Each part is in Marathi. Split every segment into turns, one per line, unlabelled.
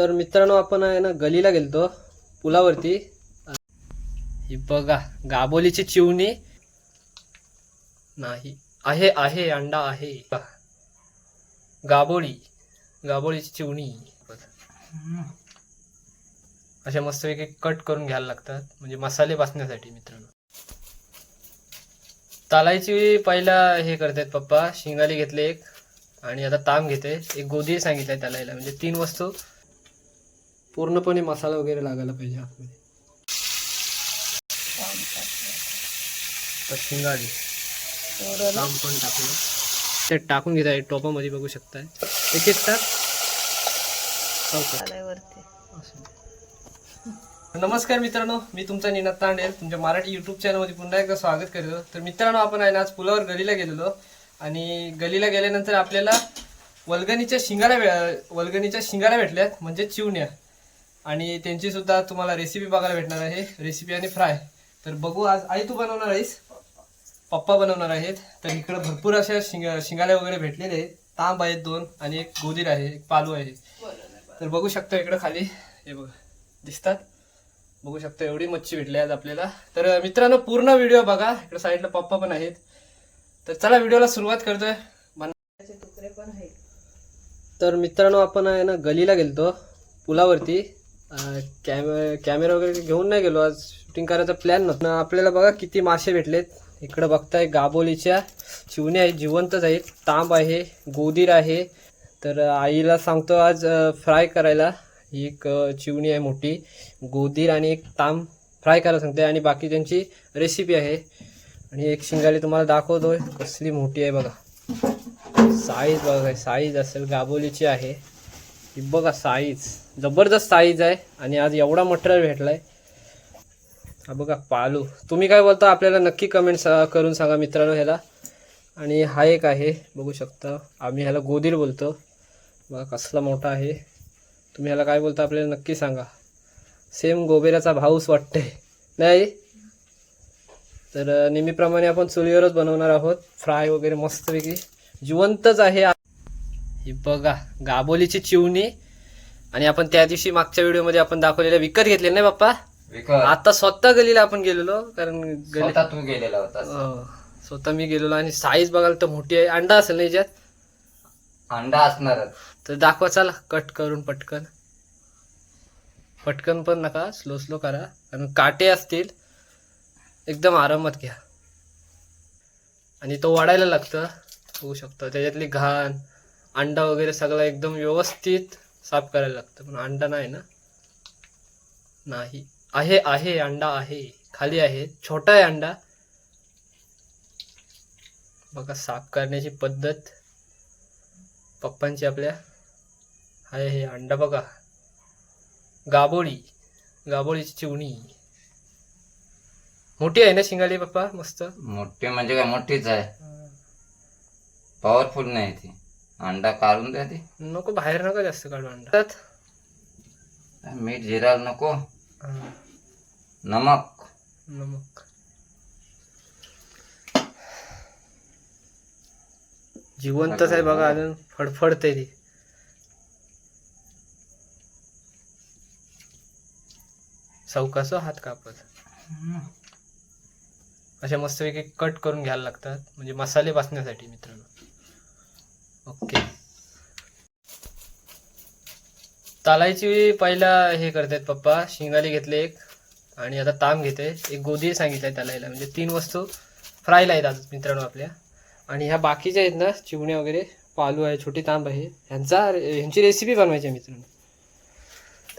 तर मित्रांनो आपण आहे ना गलीला गेलतो पुलावरती. ही बघा गाबोलीची चिवणी. नाही आहे आहे अंडा आहे. गाबोळी गाबोळीची चिवणी. अशा मस्तपैकी कट करून घ्यायला लागतात म्हणजे मसाले बसण्यासाठी मित्रांनो. तालायची पहिला हे करतात पप्पा शिंगाली घेतले एक आणि आता ताम घेते. एक गोदी सांगितलंय त्याला म्हणजे तीन वस्तू. पूर्णपणे मसाला वगैरे लागायला पाहिजे आतमध्ये. तर शिंगाडी. ताम पण टाकलं. ते टाकून घेत आहे टोपामध्ये बघू शकताय. एक एक टाक हो. नमस्कार मित्रांनो मी तुमचा निनाद तांडेल तुमच्या मराठी युट्यूब चॅनलमध्ये पुन्हा एकदा स्वागत करतो तर मित्रांनो आपण आहे ना आज पुलावर गलीला गेलेलो. आणि गलीला गेल्यानंतर आपल्याला वल्गणीच्या शिंगारा भे- वल्गणीच्या शिंगारा भेटल्यात म्हणजे चिवण्या. आणि त्यांची सुद्धा तुम्हाला रेसिपी बघायला भेटणार आहे. रेसिपी आणि फ्राय तर बघू आज आई तू बनवणार आहेस? पप्पा बनवणार आहेत. तर इकडे भरपूर अशा शिंग शिंगाऱ्या वगैरे भेटलेले आहेत. तांब आहेत दोन आणि एक गोदीर आहे एक पालू आहे. तर बघू शकता इकडं खाली. हे बघा दिसतात. बघू शकता एवढी मच्छी भेटली आज आपल्याला. तर मित्रांनो पूर्ण व्हिडिओ बघा. इकडे साईडला पप्पा पण आहेत. तर चला व्हिडिओला सुरुवात करतोय. मन- तर मित्रांनो आपण आहे ना गलीला गेलतो. पुलावरती. कॅमे कॅमेरा वगैरे घेऊन नाही गेलो. आज शूटिंग करायचा प्लॅन नव्हता. आपल्याला बघा किती मासे भेटलेत. इकडं बघताय गाबोलीच्या. चिवण्या आहेत जिवंतच आहेत तांब आहे गोदीर आहे. तर आईला सांगतो आज फ्राय करायला. ही एक चिवणी आहे मोठी. गोदीर आणि एक तांब फ्राय करायला सांगते आणि बाकी त्यांची रेसिपी आहे. आणि एक शिंगाली तुम्हाला दाखवतोय. कसली मोठी आहे बघा. साईज बघा साईज असेल गाबोलीची आहे. ही बघा साईज जबरदस्त साईज आहे आणि आज एवढा मटेरियल भेटलाय. हा बघा पालू. तुम्ही काय बोलता? आपल्याला नक्की कमेंट करून सांगा मित्रांनो ह्याला. आणि हा एक आहे बघू शकता. आम्ही ह्याला गोदीर बोलतो. बघा कसला मोठा आहे. तुम्ही ह्याला काय बोलता आपल्याला नक्की सांगा. सेम गोबेराचा भाऊस वाटते नाही? तर नेहमीप्रमाणे आपण चुलीवरच बनवणार आहोत. फ्राय वगैरे मस्तपैकी जिवंतच आहे. ही बघा गाबोलीची चिवणी. आणि आपण त्या दिवशी मागच्या व्हिडिओमध्ये आपण दाखवलेल्या विकत घेतले नाही बाप्पा? आता स्वतः गलीला आपण गेलेलो कारण गली
स्वतः तू गेलेला होता.
अ, स्वतः मी गेलेलो आणि साईज बघायला तर मोठी आहे. अंडा असेल ना याच्यात?
अंडा असणारच.
तर दाखवा चला. कट करून पटकन. पटकन पण नका स्लो स्लो करा. कारण काटे असतील एकदम आरामात घ्या. आणि तो वाढायला लागतं. होऊ शकतं. त्याच्यातली घाण अंडा वगैरे सगळं एकदम व्यवस्थित साफ करायला लागतं. पण अंडा नाही ना? नाही. आहे आहे अंडा आहे. खाली आहे. छोटा आहे अंडा. बघा साफ करण्याची पद्धत. पप्पांची आपल्या आहे हे अंडा बघा. गाबोळी गाबोळीची चिवणी. मोठी आहे ना शिंगाली पप्पा? मस्त.
मोठी म्हणजे काय? मोठीच आहे. पॉवरफुल नाही ती. अंडा काढून द्या ती.
नको बाहेर नका जास्त काढू अंडा. त्यात,
मीठ जिरायला नको.
हा,
नमक.
नमक. जिवंतच आहे बघा अजून फडफडते ती. चौकासो हात कापत. अशा मस्तपैकी कट करून घ्यायला लागतात. म्हणजे मसाले बसण्यासाठी मित्रांनो. ओके. तालायची पहिला हे करतात पप्पा शिंगाली घेतले एक आणि आता ताम घेते. एक गोदी सांगितलंय त्याला म्हणजे तीन वस्तू फ्रायला आहेत आज मित्रांनो आपल्या. आणि ह्या बाकीच्या आहेत ना चिवण्या वगैरे पालू आहे छोटी तांब आहे. ह्यांचा ह्यांची रेसिपी बनवायची आहे मित्रांनो.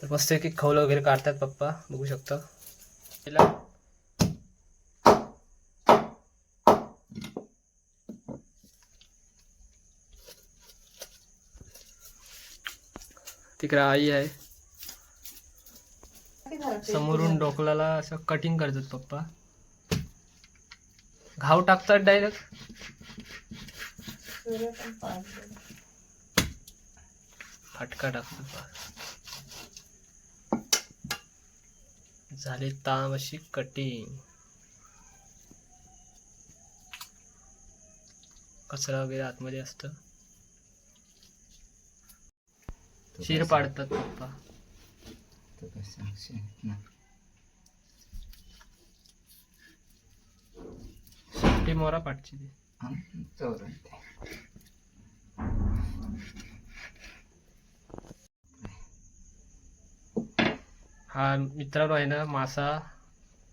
तर मस्त एक खवलं वगैरे काढतात पप्पा बघू शकता. तिकडे आई आहे. समोरून डोकलाला असं कटिंग करतात पप्पा. घाव टाकतात डायरेक्ट फटका टाकतात झाले ताम अशी कटिंग कचरा वगैरे आतमध्ये असतं. शिर पाडतात पप्पा.
तर काय सांगशील ना.
मोरा पाठची ती
हा
मित्रांनो आहे ना मासा.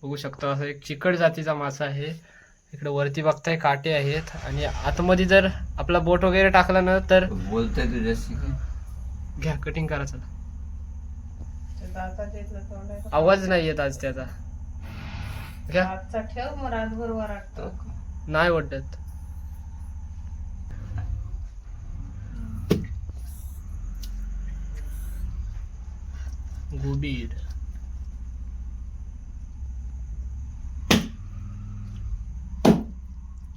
बघू शकतो असं एक चिकट जातीचा मासा आहे. इकडे वरती बघताय काटे आहेत. आणि आतमध्ये जर आपला बोट वगैरे टाकला ना तर
बोलतोय तुझ्याशी.
घ्या कटिंग करा चला. आवाज नाही येत आज त्याचा. घ्या.
ठेव मग रातभर वराट
तो का?
नाही वाटत. गुबीर.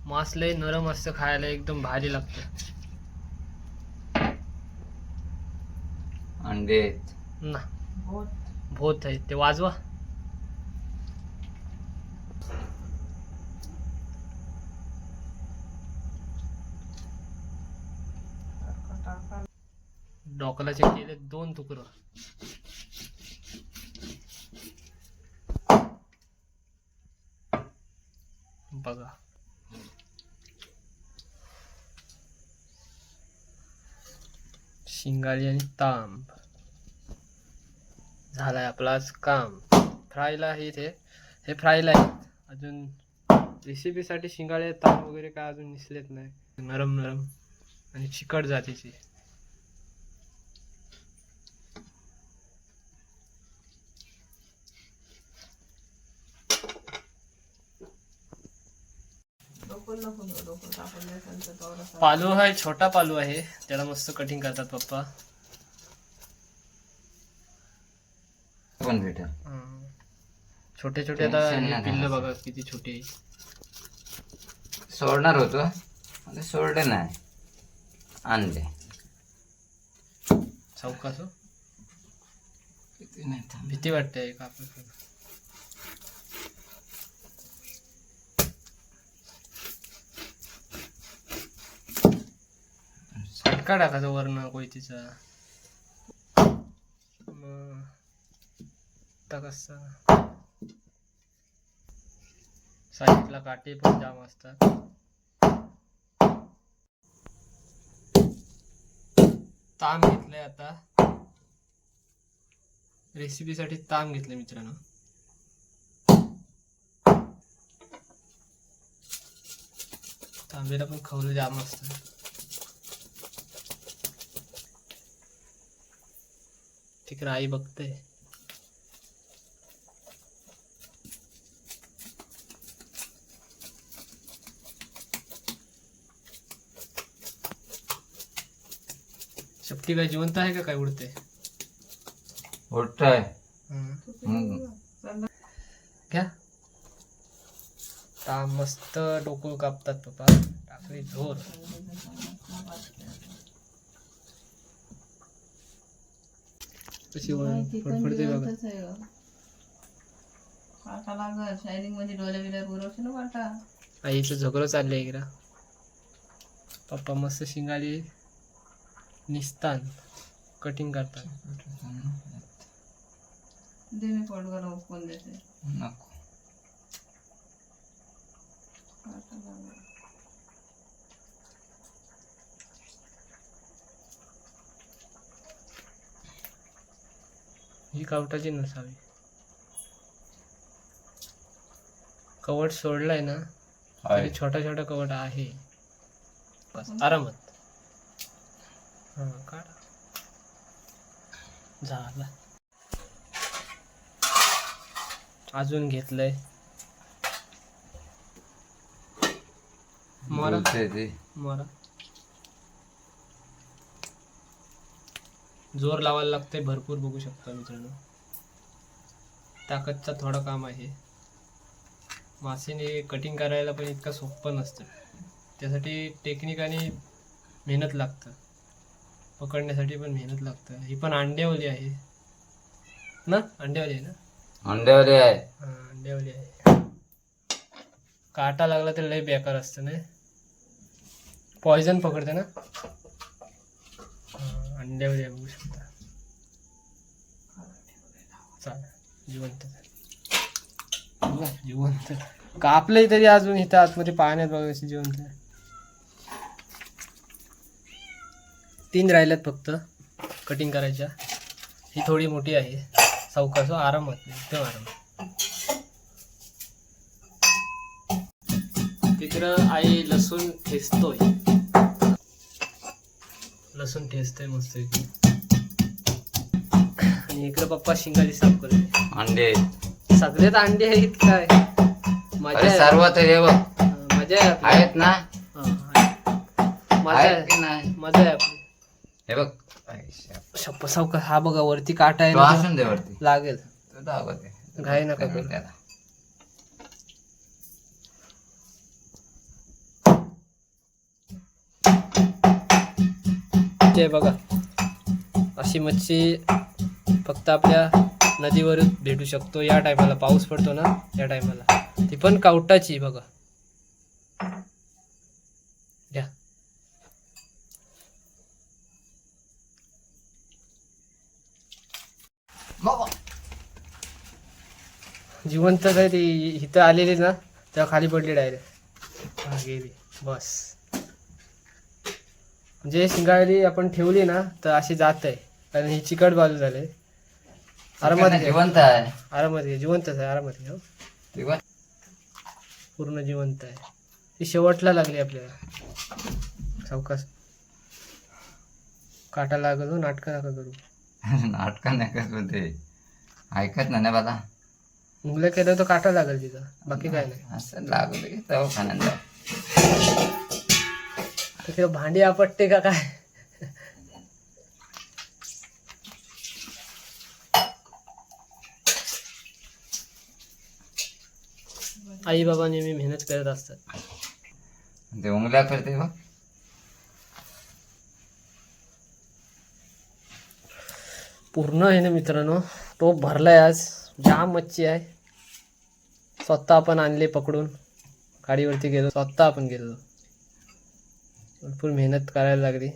मांस लय नरम असतं खायला एकदम भारी लागतं.
अंडे आहेत
ना.
भूत
भोत आहे. ते वाजवा. डॉकलाचे केले दोन तुकडं. बघा. शिंगाली आणि तांब. झालाय आपला आज काम. फ्रायला आहे इथे. हे फ्रायला आहे अजून रेसिपीसाठी शिंगाळे तांब वगैरे काय अजून निसलेत नाही. नरम नरम आणि चिकट जातीची. पालू हा छोटा पालू आहे. त्याला मस्त कटिंग करतात पप्पा.
पण भेटेल.
छोटे छोटे आता
Tension नाही
पिल्लं. बघा किती छोटे.
सोडणार होतो आता सोडले नाही आणले
हो.
किती नाही थांब.
भीती वाटते एक आपण फटका टाकायचा वर्ण कोयतीचा मग आता कसा साईडला काटे पण जाम असतात. ताम घेतलंय आता. रेसिपीसाठी ताम घेतलं मित्रांनो. तांबेला पण खवलं जाम असतं ठीक राई बघते. शेपटी काय जिवंत आहे का काय उडते
उठतोय
हं.
हम्म.
घ्या. ता मस्त डोकं कापतात पप्पा. टाकली झोर कशी फडफडते बघा.
काटा लागल शायनिंगमध्ये डोल्या बिल्या पुरवशी ना वाटा
आईचं झगडं चाललंय इकडं. पप्पा मस्त शिंगाली. निसतान कटिंग करतात.
दे मी पोटगाला उकून देते?
नको.
काटा लागल
ही कवटाची नसावी. कवट सोडलाय ना. तरी छोटा छोटा कवट आहे. बस आरामात. हा काढा. झाला. अजून घेतलंय. मोरा. मोरा. जोर लावायला लागतंय भरपूर बघू शकता मित्रांनो. ताकदचा थोडा काम आहे. मासेने कटिंग करायला पण इतकं सोपं नसतं. त्यासाठी टेक्निक आणि मेहनत लागतं. पकडण्यासाठी पण मेहनत लागतं. ही पण अंड्यावली आहे. ना? अंड्यावली आहे ना?
अंड्यावाले आहे.
हा अंड्यावली आहे. काटा लागला तर लय बेकार असतं ना पॉइझन पकडते ना? अंड्यावली आहे बघू शकता. चालेल जिवंत. जिवंत. कापलंय तरी अजून इथं आतमध्ये पाण्यात बघा कशी जिवंत. तीन राहिल्यात फक्त. कटिंग करायच्या. ही थोडी मोठी आहे. चौकास आरामात एकदम आरामात तिकडं आई लसूण ठेचतोय. लसूण ठेचतोय मस्त आणि इकडं पप्पा शिंगाली साफ करते
अंडे.
सगळ्यात अंडे आहेत काय? मजा
अरे
आहे
सर्व तर हे बघ.
हा, मजा आहे आपली.
आहेत ना?
हा, आहे. मजा
आहेत
आहे.
की नाही?
मजा आहे आपली.
हे बघ.
शप्प सावका हा बघा वरती काटा आहे
तो
ना
असून दे वरती
लागेल
तू.
घाई नका करू.
त्याला.
ते बघा अशी मच्छी फक्त आपल्या नदीवर भेटू शकतो या टायमाला पाऊस पडतो ना या टायमाला ती पण कावटाची बघा द्या जिवंत आहे ती इथं आलेली ना तेव्हा खाली पडली डायरेक्ट हा गेली बस. म्हणजे शिंगाळी आपण ठेवली ना तर अशी जात आहे. कारण ही चिकट बाजू झाले. आरामात
जिवंत आहे.
आरामात घे जिवंतच आहे आरामात घे हो. पूर्ण जिवंत आहे. ती शेवटला लागली आपल्याला. सावकाश काटा लागत हो नाटकं नका करू.
नाटक नाही करत होते ऐकत नाही ना बाला
मुलं केलं तर काटा लागेल तिथं. बाकी काय नाही.
असं लागू दे तेव्हा खाण्यात जाऊ.
तर ते भांडी आपटते का काय? आई बाबा नेहमी मेहनत करत असतात.
ते उंगल्या करते बघ.
पूर्ण आहे ना मित्रांनो. टोप भरलाय आज. जाम मच्छी आहे. स्वतः आपण आणले पकडून. गाडीवरती गेलो स्वतः आपण गेलो. भरपूर मेहनत करायला लागली.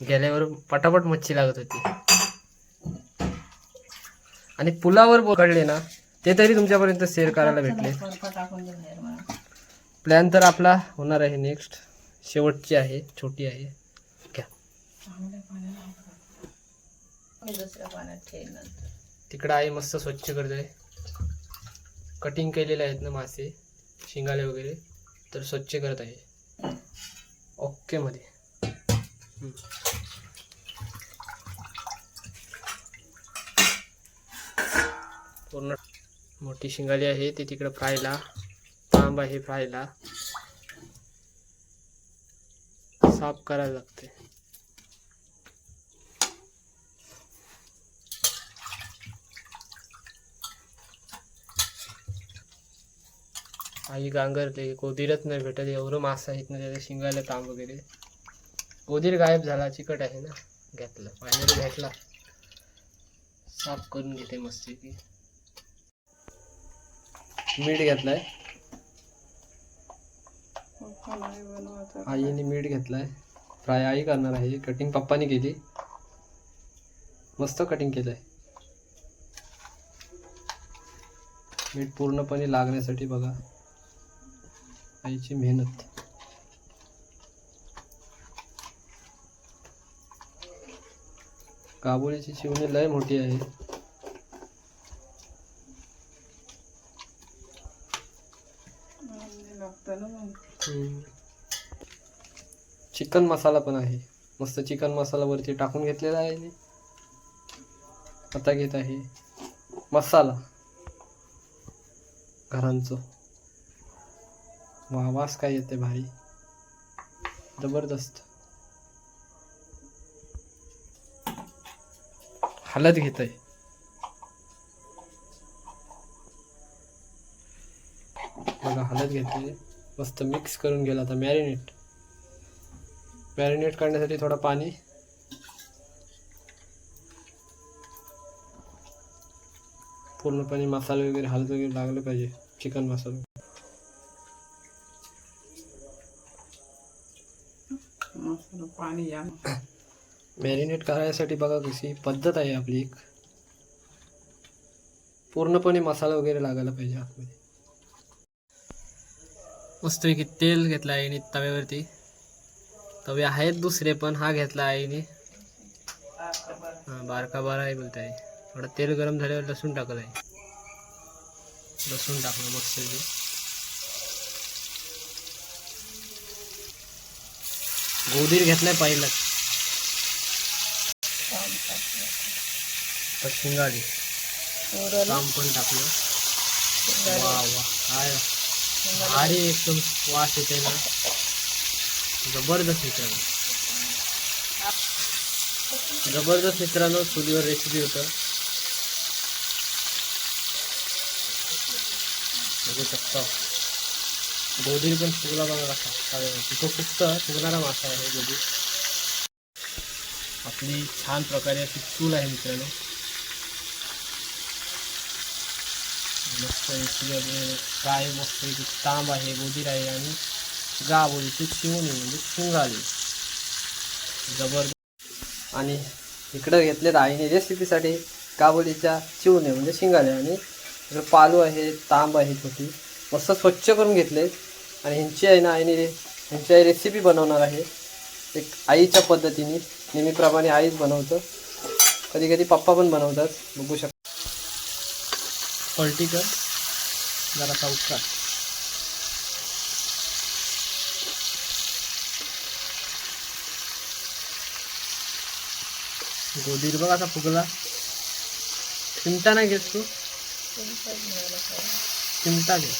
गेल्यावर पटापट मच्छी लागत होती. आणि पुलावर पकडले ना ते तरी तुमच्यापर्यंत शेअर करायला भेटले. प्लॅन तर आपला होणार आहे नेक्स्ट शेवटची आहे छोटी आहे. घ्या. तिकडं आई मस्त स्वच्छ करते. कटिंग केलेले आहेत ना मासे शिंगाले वगैरे तर स्वच्छ करत आहे. ओके मध्ये. पूर्ण मोठी शिंगाली आहे ती तिकडं फ्रायला तांब आहे फ्रायला. साफ करायला लागते. आई गांगरले कोदिरच नाही भेटत एवढं मासा आहेत ना त्याच्या शिंगायला तांब वगैरे. कोदिर गायब झाला चिकट आहे ना. घेतलं फायनली घेतला साफ करून घेते मस्त की मीठ घेतलाय. आईने मीठ घेतलाय. फ्राय आई करणार आहे. कटिंग पप्पाने केली. मस्त कटिंग केलंय. मीठ पूर्णपणे लागण्यासाठी बघा. आईची मेहनत. काबुलीची चिवणी लय मोठी आहे. चिकन मसाला पण आहे. मस्त चिकन मसाला वरती टाकून घेतलेला आहे मी. आता घेत आहे मसाला. घरांचं. वा वास काय येते भारी? जबरदस्त. हलत घेत आहे बघा हलत घेतली मस्त मिक्स करून गेला आता मॅरिनेट मॅरिनेट करण्यासाठी थोडं पाणी. पूर्णपणे मसाले वगैरे हलत वगैरे लागलं पाहिजे. चिकन मसाला.
पाणी या.
मॅरिनेट करायसाठी बघा कशी पद्धत आहे आपली एक. पूर्णपणे मसाला वगैरे लागायला पाहिजे आतमध्ये. मस्तपैकी तेल घेतलं आईने तव्यावरती. तवे आहेत दुसरे पण हा घेतला आईने बारका बारा आहे बोलत आहे थोडं तेल गरम झाल्यावर लसूण टाकत आहे लसूण टाकलं मस्त गोदीर घेतलाय पहिला. शिंगाडी. काम पण टाकलं. वा वा. काय? भारी एकदम वास येते ना. जबरदस्त मित्रांनो. जबरदस्त मित्रांनो चुलीवर रेसिपी होतं. बघू शकता. गोदीर पण फुगला बघा कसा. कारण तिथं फुगतं फुगणारा मासा आहे गोदीर आपली छान प्रकारे अशी चूल आहे मित्रांनो. मस्त काय मस्त इथे तांब आहे गोदीर आहे आणि गावोलीची शिवणी म्हणजे शिंगाली जबरदस्त. आणि इकडं घेतलेत आईने रेसिपीसाठी काबोलीच्या चिवणे म्हणजे शिंगाले. आणि इकडे पालू आहे तांब आहे छोटी. मस्त स्वच्छ करून घेतले आणि ह्यांची आहे ना आईने ह्यांची आई रेसिपी बनवणार आहे. एक आईच्या पद्धतीने नेहमीप्रमाणे आईच बनवतं. कधी कधी पप्पा पण बनवतात बघू शकता पलटी कर. जरा चौका गोदीर बघ आता फुगला. चिमटा नाही घेत तू. चिमटा घे.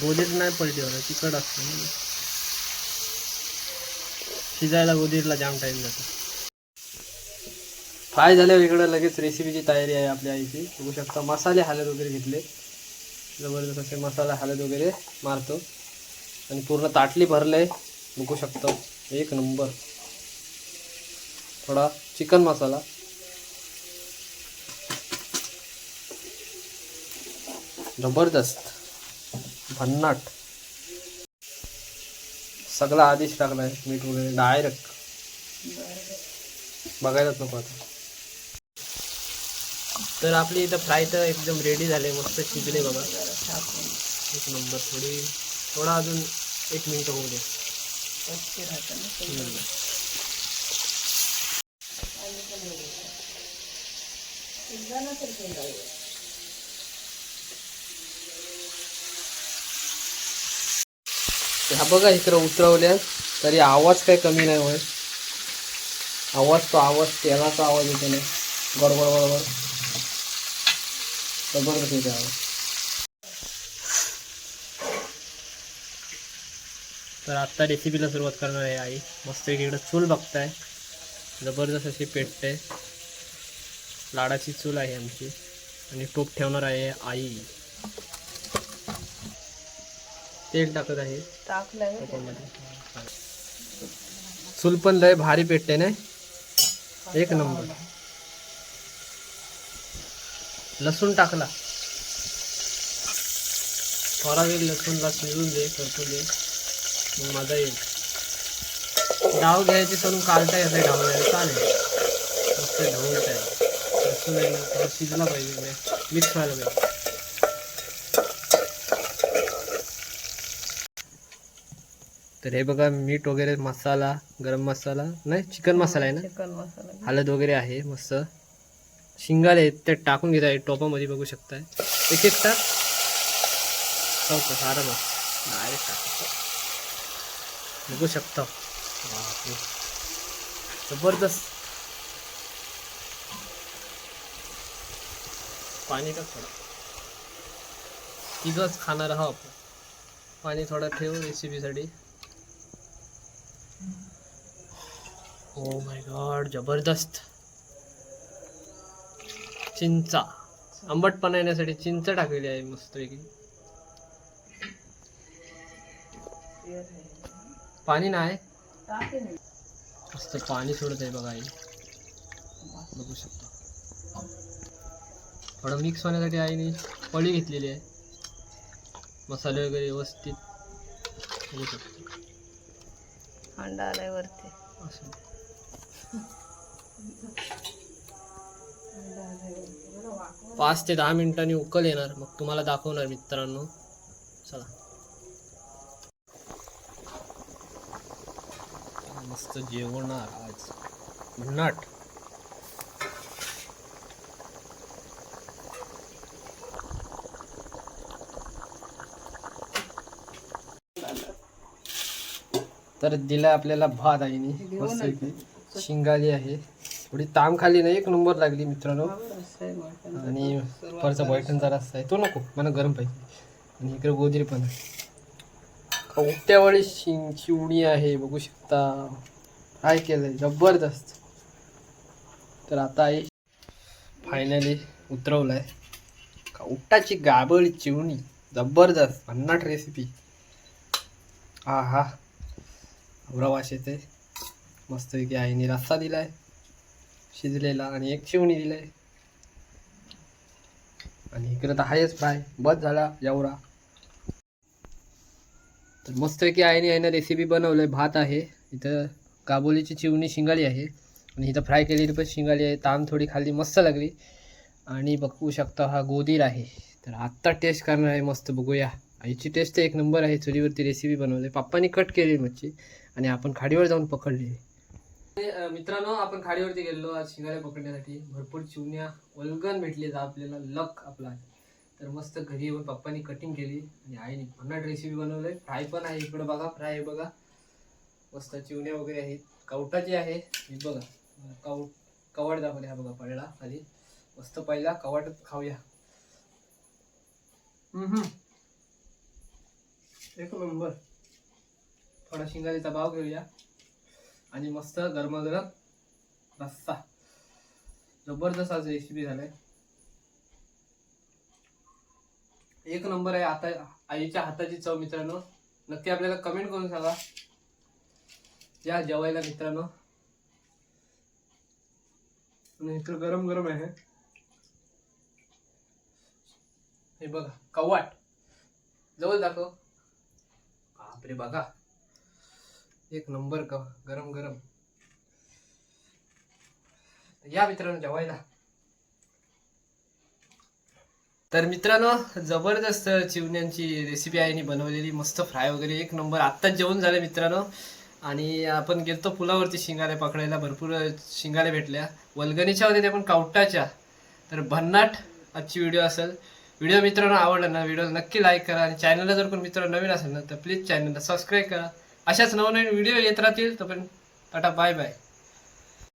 गोदीर नाही पलटी होणार तिकड असतो शिजायला गोदीरला जाम टाइम जातो. फ्राय झाल्यावर इकडं लगेच रेसिपीची तयारी आहे आपल्या आईची. बघू शकता मसाले हलत वगैरे घेतले. जबरदस्त असे मसाला हलत वगैरे मारतो. आणि पूर्ण ताटली भरलंय बघू शकतो एक नंबर थोडा चिकन मसाला. जबरदस्त. भन्नाट. सगळा आधीच टाकलाय मीठ वगैरे डायरेक्ट बघायलाच नको आता. तर आपली इथं फ्राय तर एकदम रेडी झाले मस्त शिजले बघा एक नंबर थोडी थोडा अजून एक मिनिट होऊ दे. बघा इकडं उतरवल्या तरी आवाज काही कमी नाही होय. आवाज तो आवाज तेलाचा आवाज येतो ना. गडबड गडबड. जबरदस्त येते आवाज. तर आत्ता रेसिपीला सुरुवात करणार आहे आई. मस्त इकडं चूल बघताय. जबरदस्त अशी पेटते. लाडाची चूल आहे आमची. आणि टोप ठेवणार आहे आई. तेल टाकत आहे. चूल पण लय भारी पेटते ना एक नंबर. लसूण टाकला. थोडा वेळ लसूणला शिजून दे करतून दे. मग मजा येईल. डाव घ्यायची सोडून कालता येते ढावण्याला चालेल. मस्त ढवळत आहे लसूण आहे ना थोडं शिजला पाहिजे. मिक्स व्हायला पाहिजे. तर हे बघा मीठ वगैरे मसाला गरम मसाला नाही चिकन मसाला आहे ना?
चिकन मसाला.
हळद वगैरे आहे मस्त. शिंगाले आहेत ते टाकून घेत आहे टोपामध्ये बघू शकताय. एक एक टाक चौक सारा बघ डायरेक्ट टाक बघू शकता. बापरे. जबरदस्त. पाणी टाक थोडं. तिघच खाणार आहोत आपण. पाणी थोडं ठेव रेसिपीसाठी ओ माय गॉड जबरदस्त. चिंचा. आंबटपणा येण्यासाठी चिंच टाकलेली आहे मस्तपैकी. पाणी नाही. मस्त पाणी सोडत आहे बघा आई. बघू शकता. थोडं मिक्स होण्यासाठी आईने पळी घेतलेली आहे. मसाले वगैरे व्यवस्थित. बघू शकतो.
अंडा आलाय वरती.
पाच ते दहा मिनिटांनी उकल येणार. मग तुम्हाला दाखवणार मित्रांनो. चला. मस्त जेवणार आज. भन्नाट तर दिला आपल्याला भात आईने शिंगाली आहे. थोडी ताम खाली नाही एक नंबर लागली मित्रांनो. आणि वरचा बॉयटन जरा आहे. तो नको मला गरम पाहिजे. आणि इकडे गोदरी पण आहे. कवट्यावाळी शिंग शिवणी आहे बघू शकता. काय केलंय? जबरदस्त. तर आता आहे फायनली उतरवलाय. कवटाची गाबळी चिवणी. जबरदस्त. भन्नाट रेसिपी हा हा प्रवास येते. मस्तपैकी आईने रस्सा दिलाय शिजलेला आणि एक शिवणी दिलाय. आणि इकडे तर आहेच फ्राय बस झाला एवढा तर मस्तपैकी आईने आईनं रेसिपी बनवलंय भात आहे. इथं काबोलीची चिवणी शिंगाळी आहे. आणि इथं फ्राय केलेली पण शिंगाळी आहे. ताम थोडी खाल्ली मस्त लागली. आणि बघू शकता हा गोदीर आहे. तर आत्ता टेस्ट करणार आहे मस्त बघूया. आईची टेस्ट एक नंबर आहे चुलीवरती रेसिपी बनवली पप्पानी कट केली मच्छी. आणि आपण खाडीवर जाऊन पकडले. मित्रांनो आपण खाडीवरती गेलो आज शिंगाड्या पकडण्यासाठी. भरपूर चिवण्या वल्गन भेटली आपल्याला. लक आपला. तर मस्त घरी येऊन पप्पानी कटिंग केली आणि आईने भन्नाट रेसिपी बनवली. फ्राय पण आहे इकडं बघा फ्राय आहे बघा. मस्त चिवण्या वगैरे आहेत. कवटाची आहे. ही बघा कव कवड दाखवले हा बघा पडला आधी मस्त पहिला कवट खाऊया. एक नंबर. थोडा शिंगालीचा भाव घेऊया. आणि मस्त गरमागरम रस्सा. जबरदस्त आज रेसिपी झालाय. एक नंबर आहे आता आईच्या हाताची चव मित्रांनो. नक्की आपल्याला कमेंट करून सांगा. या जेवायला मित्रांनो. आणि गरम गरम आहे. हे बघा कवाट जवळ दाखव. बापरे बघा. एक नंबर ग गरम गरम. या मित्रांनो जेवायला. तर मित्रांनो जबरदस्त चिवण्यांची रेसिपी आहे बनवलेली मस्त फ्राय वगैरे. एक नंबर. आत्ताच जेवण झालं मित्रांनो. आणि आपण गेलतो पुलावरती शिंगाले पकडायला. भरपूर शिंगाले भेटल्या. वल्गणीच्या होत्या त्या पण कावटाच्या. तर भन्नाट आजची व्हिडिओ असेल. व्हिडिओ मित्रांनो आवडला ना व्हिडिओ नक्की लाईक करा. आणि चॅनलला जर कोण मित्र नवीन असेल ना तर प्लीज चॅनलला सबस्क्राईब करा. अशाच नवनवीन व्हिडिओ येत राहतील तोपर्यंत टाटा बाय बाय